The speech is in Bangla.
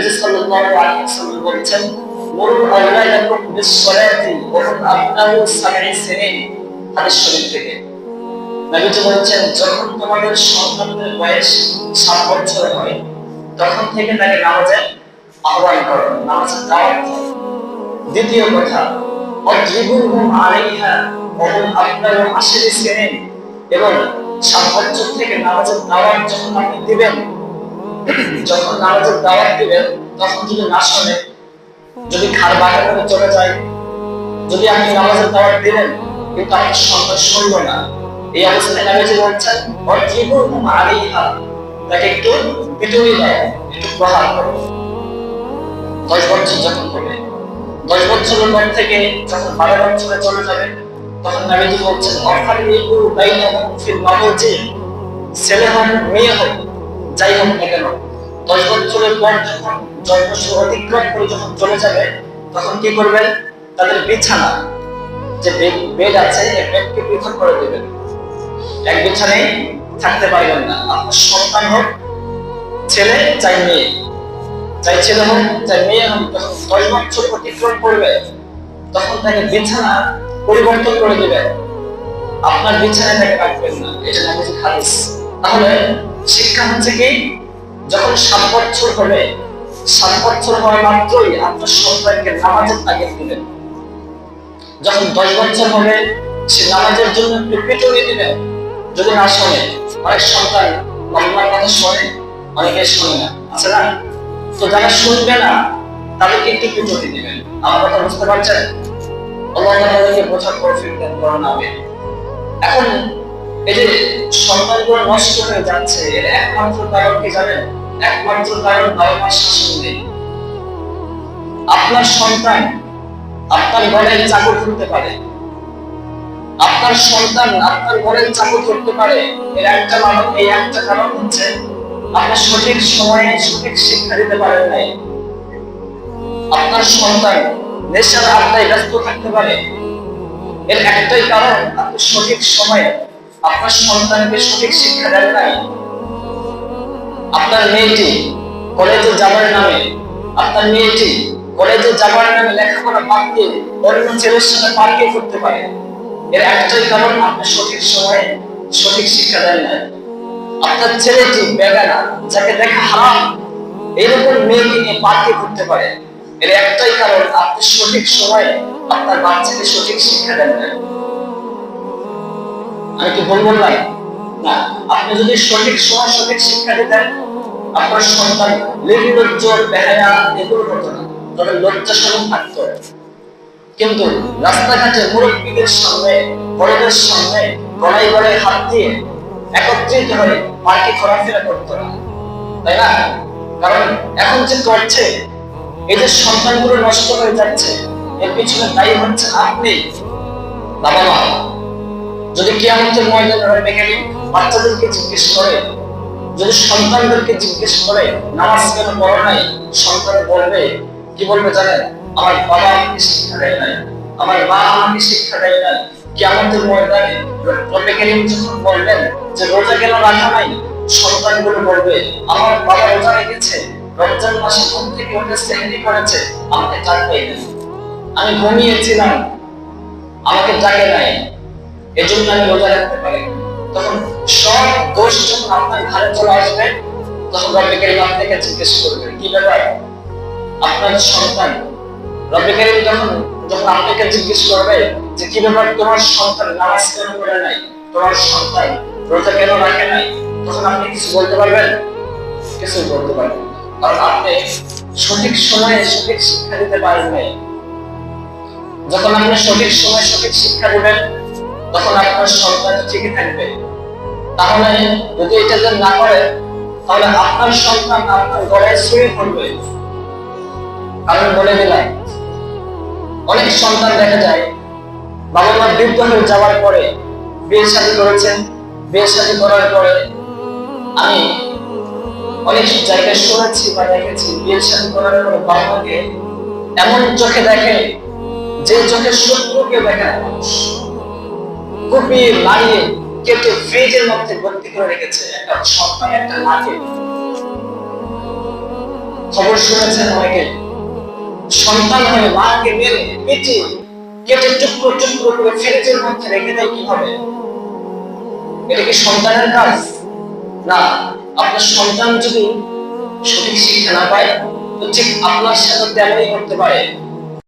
সাল্লাল্লাহু নবীজি হয়, তখন থেকে তাকে নামাজে আহ্বান করো, নামাজে দ্বিতীয় কথা, অদ্রিবুহুম আলাইহা ওয়া হুম আবনাউ এবং সাত বছর থেকে নামাজের দাওয়াত যখন আপনি দিবেন যখন নামাজের দাওয়াত দিবেন, তখন যদি না শোনে, যদি খার বাঁকা করে চলে যায়, যদি আপনি নামাজের দাওয়াত দিলেন, কিন্তু আপনার সন্তান শুনলো না। এই অবস্থায় নামাজি বলছেন অর্জিবুহুম আলাইহা। তাকে একটু পিটুনি দাও, একটু প্রহার করো। দশ বছর যখন হবে, দশ বছরের পর থেকে যখন বারো বছরে চলে যাবে, তখন নাবিজি বলছেন অফারিকু বাইনাহুম ফিল মাবজি ছেলে হোক, মেয়ে হোক যাই হোক না কেন, দশ বছরের পর যখন জন্মসু অতিক্রম করে যখন চলে যাবে, তখন কি করবেন? তাদের বিছানা, যে বেড আছে, এই বেডকে পৃথক করে দেবেন। এক বিছানায় থাকতে পারবেন না। আপনার সন্তান হোক, ছেলে, চাই মেয়ে। চাই ছেলে হোক, চাই মেয়ে হোক, যখন দশ বছর অতিক্রম করবে, তখন তাকে বিছানা পরিবর্তন করে দেবেন। আপনার বিছানায় তাকে রাখবেন না। এটা নাকি হাদিস। তাহলে শিক্ষা হচ্ছে কি যখন সাত বছর হবে, সাত বছর হওয়া মাত্রই আপনার সন্তানকে নামাজের তাগিদ দিবেন। যখন দশ বছর হবে, সে নামাজের জন্য একটু পিটুনি দিবেন যদি না শোনে, অনেক সন্তান আল্লাহর কথা শোনে, অনেকে শোনে না। আছে না, তো যারা শুনবে না, তাদেরকে একটু পিটুনি দিবেন। আমার কথা বুঝতে পারছেন? তাআলাকে বোঝার তৌফিক দান করুন এখন এই যে সন্তানগুলো নষ্ট একমাত্র একমাত্র আপনার সন্তান আপনার ঘরের চাকর করতে পারে। আপনার সন্তান আপনার ঘরের চাকর করতে পারে। এর একটা কারণ, এই একটা কারণ হচ্ছে আপনার সঠিক সময়ে সঠিক শিক্ষা দিতে পারেন নাই। আপনার সন্তান নেশার আড্ডায় ব্যস্ত থাকতে পারে। এর একটাই কারণ, আপনি সঠিক সময়ে আপনার সন্তানকে সঠিক শিক্ষা দেন নাই। আপনার মেয়েটি কলেজে যাবার নামে, আপনার মেয়েটি কলেজে যাবার নামে লেখাপড়া বাদ দিয়ে অন্য ছেলের সাথে পার্কে করতে পারে। এর একটাই কারণ, আপনি সঠিক সময়ে সঠিক শিক্ষা দেন না আপনার ছেলেটি বেগানা, যাকে দেখা হারাম, এইরকম মেয়েকে নিয়ে পার্কে করতে পারে। এর একটাই কারণ, আপনি সঠিক সময়ে আপনার বাচ্চাকে সঠিক শিক্ষা দেন না আমি বললাম? না, আপনি যদি সঠিক সময় সঠিক শিক্ষা দিতেন, আপনার সন্তান নির্লজ্জ বেহায়া এগুলো করতো না। তবে লজ্জা সরম কিন্তু রাস্তাঘাটে মুরব্বীদের সামনে, বড়দের সামনে গড়াই গড়াই হাত দিয়ে একত্রিত হয়ে পার্কে ঘোরাফেরা করতো না। তাই না? কারণ এখন যে করছে এদের সন্তানগুলো নষ্ট হয়ে যাচ্ছে, এর পিছনে দায়ী হচ্ছে আপনি বাবা মা যদি কিয়ামতের ময়দানে রবে গেলে বাচ্চাদেরকে জিজ্ঞেস করে, যদি সন্তানদেরকে জিজ্ঞেস করে, নামাজ কেন পড়ো নাই, সন্তান বলবে, কি বলবে জানেন? আমার বাবা আমাকে শিক্ষা দেয় নাই, আমার মা আমাকে শিক্ষা দেয় নাই। কিয়ামতের ময়দানে রবে করিম যখন বলবেন যে রোজা কেন রাখা নাই, সন্তানগুলো বলবে, আমার বাবা রোজা রেখেছে, রমজান মাসে ঘুম থেকে উঠে সেহরি করেছে, আমাকে জাগবে আমি ঘুমিয়েছিলাম, আমাকে জাগে নাই। এজন্য আমি রোজা রাখতে পারি তখন সব দোষ যখন আপনার ঘরে চলে আসবে, তখন রব্বে করিম আপনাকে জিজ্ঞেস করবে, কি ব্যাপার? আপনার সন্তান? রব্বে করিম যখন যখন আপনাকে জিজ্ঞেস করবে যে, কি ব্যাপার? তোমার সন্তান নামাজ কেন পড়ে নাই? তোমার সন্তান রোজা কেন রাখে নাই? তখন আপনি কিছু বলতে পারবেন? কিছু বলতে পারবেন কারণ আপনি সঠিক সময়ে সঠিক শিক্ষা দিতে পারেন নাই যখন আপনি সঠিক সময় সঠিক শিক্ষা দিবেন তখন আপনার সন্তান ঠিকই থাকবে। তাহলে যদি এটা যদি না করে, তাহলে আপনার সন্তান আপনার গলায় শুয়ে পড়বে। কারণ বলে দিলাম, অনেক সন্তান দেখা যায়, বাবা মা বৃদ্ধ হয়ে যাওয়ার পরে বিয়ে শাদী করেছেন। বিয়ে শাদী করার পরে আমি অনেক জায়গায় শুনেছি বা দেখেছি, বিয়ে শাদী করার পরে বাবা মাকে এমন চোখে দেখে যে চোখে শত্রুকে দেখে মানুষ। কুপিয়ে মারিয়ে কেটে ফ্রিজের মধ্যে ভর্তি করে রেখেছে একটা সন্তান একটা মাকে খবর শুনেছেন অনেকে? সন্তান হয়ে মাকে মেরে পেটে কেটে টুকরো টুকরো করে ফ্রিজের মধ্যে রেখে দেয় কীভাবে? এটা কি সন্তানের কাজ? না, আপনার সন্তান যদি সঠিক শিক্ষা না পায়, তো ঠিক আপনার সাথে তেমনই করতে পারে।